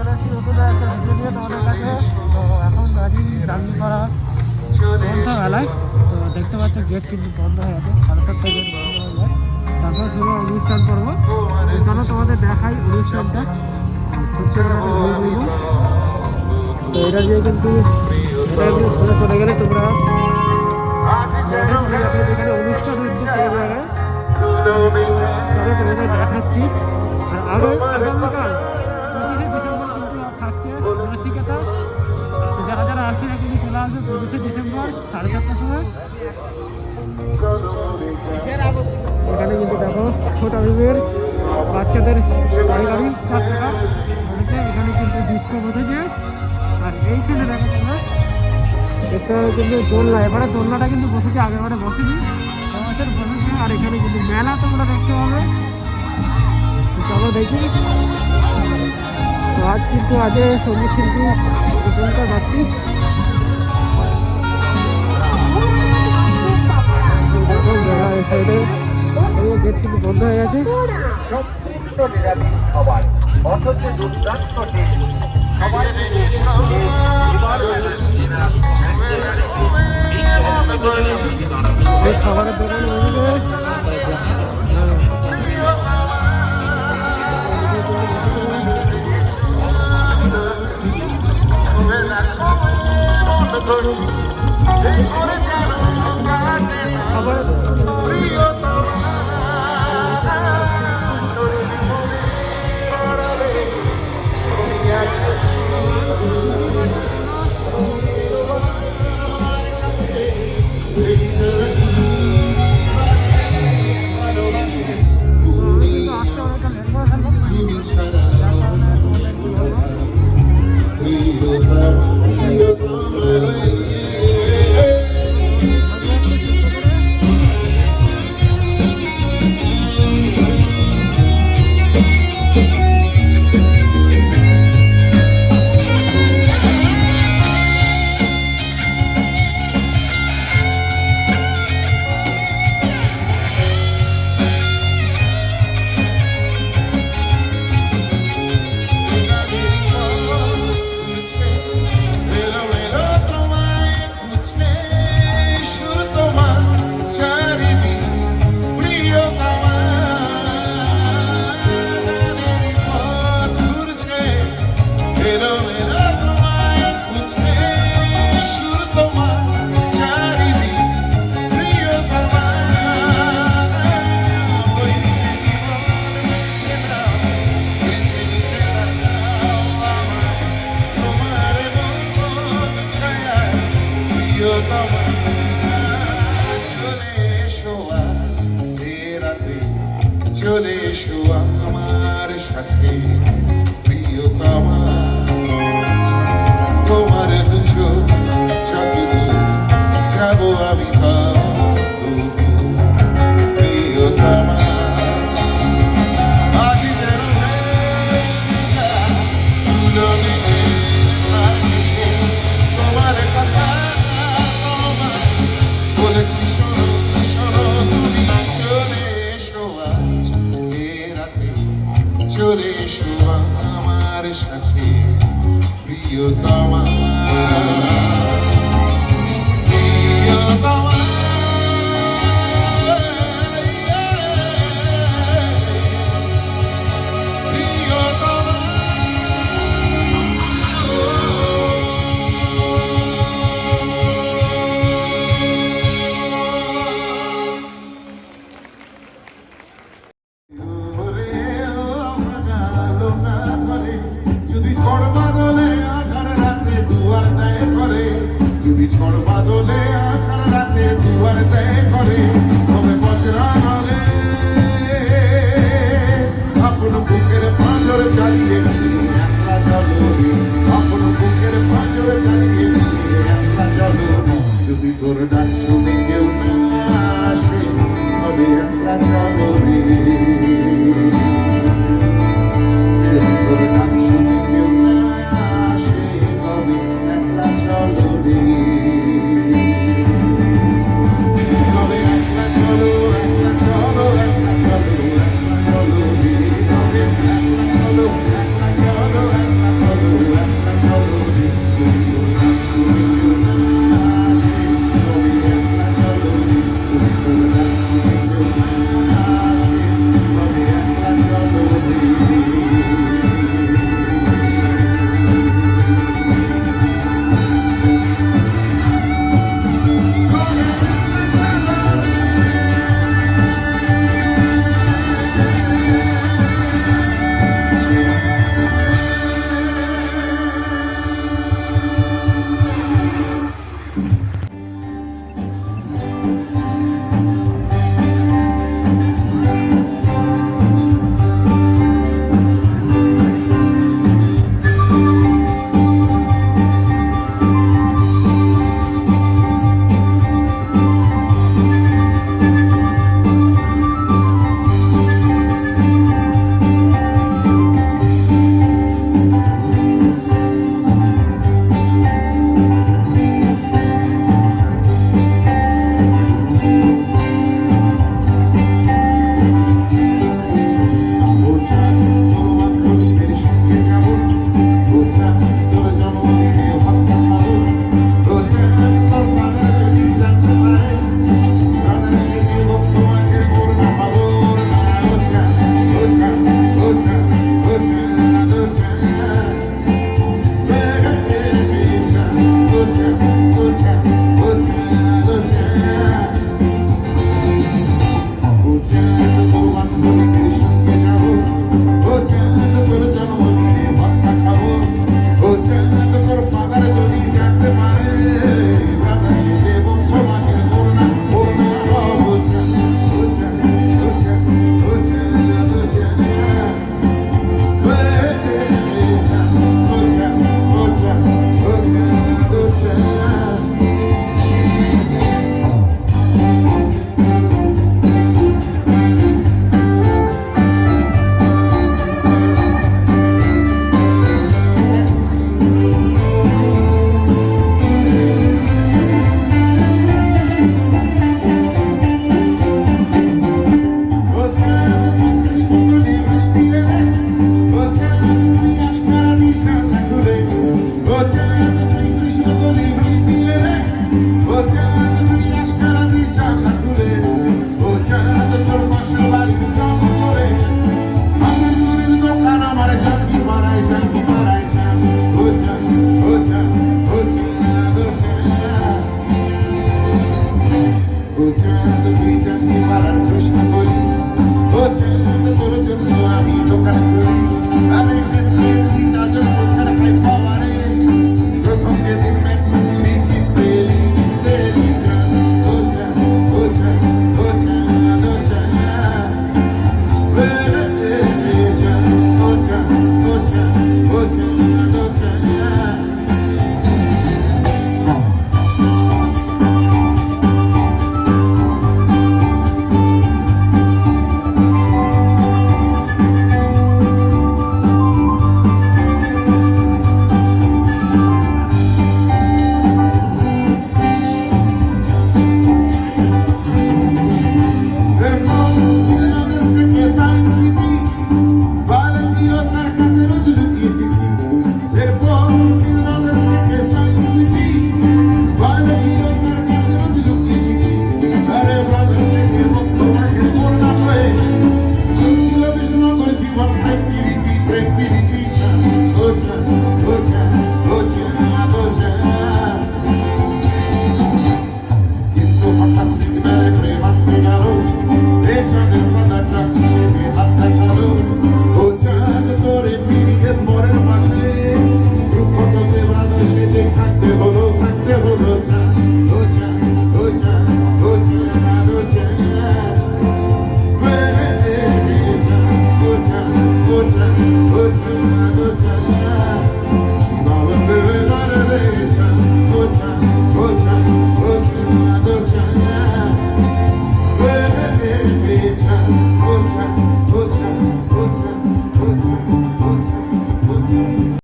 চলে এসেছি নতুন একটা ভিডিও নিয়ে তো দেখতে পাচ্ছ গেট কিন্তু বন্ধ হয়ে আছে সাড়ে সাতটা গেট বন্ধ হয়ে যায় তারপর শুরু অনুষ্ঠান করব। চলো তোমাদের দেখাই অনুষ্ঠানটা। তো এটা দিয়ে কিন্তু এটা চলে গেলে তোমরা অনুষ্ঠান হচ্ছে সেই জায়গায়। তোমাদের দেখাচ্ছি। আর আগে আগামীকাল চলে আসবে পঁচিশে ডিসেম্বর, সাড়ে চারটার সময়। এখানে কিন্তু দেখো, ছোট ভীমের বাচ্চাদের গাড়ি গাড়ি চার চাকা বসেছে এখানে কিন্তু ডিস্কো বসেছে। আর এইখানে দেখো তোমরা, দেখতে কিন্তু দোলনা। এবারে দোলনাটা কিন্তু বসেছে আগেবারে বসেনি। এবছর বসেছে। আর এখানে কিন্তু মেলা তোমরা দেখতে পাবে। চলো দেখি। তো আজ কিন্তু আজ সংগীত শিল্পী প্রশংসা পাচ্ছি দেখো মেলা এই গেট কিন্তু বন্ধ হয়ে গেছে। খাবার অথচ দুর্দান্ত এই খাবারের দোকান রয়েছে খাবারের চলে এসো আমার সাথে। প্রিয়তমা। দোলে আকার রাতে দুয়ার দেয় করে তবে বজরা নরে আপন বুকের পাঁচর চালিয়ে একলা চলো আপন বুকের পাঁচর চালিয়ে একলা চলো যদি তোর ডাক